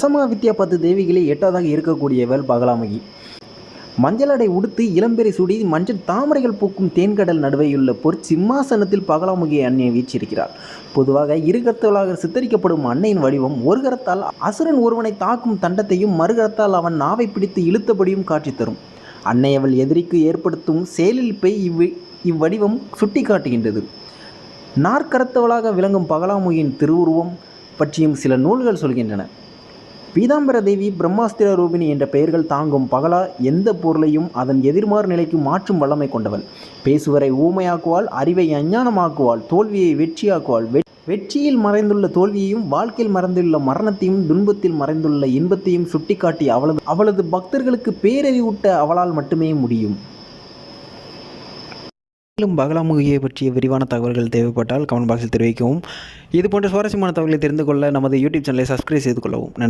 தசமா வித்யா பத்து தேவிகளே எட்டாவதாக இருக்கக்கூடியவள் பகலாமுகி. மஞ்சளடை உடுத்து இளம்பெறை சுடி மஞ்சள் தாமரைகள் பூக்கும் தேன்கடல் நடுவேயுள்ள பொற் சிம்மாசனத்தில் பகலாமுகி அன்னையை வீச்சிருக்கிறார். பொதுவாக இருகரத்தவளாக சித்தரிக்கப்படும் அன்னையின் வடிவம் ஒரு கரத்தால் அசுரன் ஒருவனை தாக்கும் தண்டத்தையும் மறுகரத்தால் அவன் நாவை பிடித்து இழுத்தபடியும் காட்சி தரும். அன்னை அவள் எதிரிக்கு ஏற்படுத்தும் செயலிழப்பை இவ் இவ்வடிவம் சுட்டி காட்டுகின்றது நாற்கரத்தவளாக விளங்கும் பகலாமுகியின் திருவுருவம் பற்றியும் சில நூல்கள் சொல்கின்றன. பீதாம்பர தேவி பிரம்மாஸ்திர ரூபிணி என்ற பெயர்கள் தாங்கும் பகலா எந்த பொருளையும் அதன் எதிர்மாறு நிலைக்கு மாற்றும் வல்லமை கொண்டவள் பேசுவரை ஊமையாக்குவாள் அறிவை அஞ்ஞானமாக்குவாள் தோல்வியை வெற்றியாக்குவாள். வெ- வெற்றியில் மறைந்துள்ள தோல்வியையும் வாழ்க்கையில் மறைந்துள்ள மரணத்தையும் துன்பத்தில் மறைந்துள்ள இன்பத்தையும் சுட்டிக்காட்டி அவளது அவளது பக்தர்களுக்கு பேரறிவூட்ட அவளால் மட்டுமே முடியும். மேலும் பகலாமுகியை பற்றிய விரிவான தகவல்கள் தேவைப்பட்டால் கமெண்ட் பாக்ஸில் தெரிவிக்கவும். இது போன்ற சுவாரஸ்யமான தகவல்களை தெரிந்து கொள்ள நமது யூடியூப் சேனலை சப்ஸ்கிரைப் செய்து கொள்ளவும். நன்றி.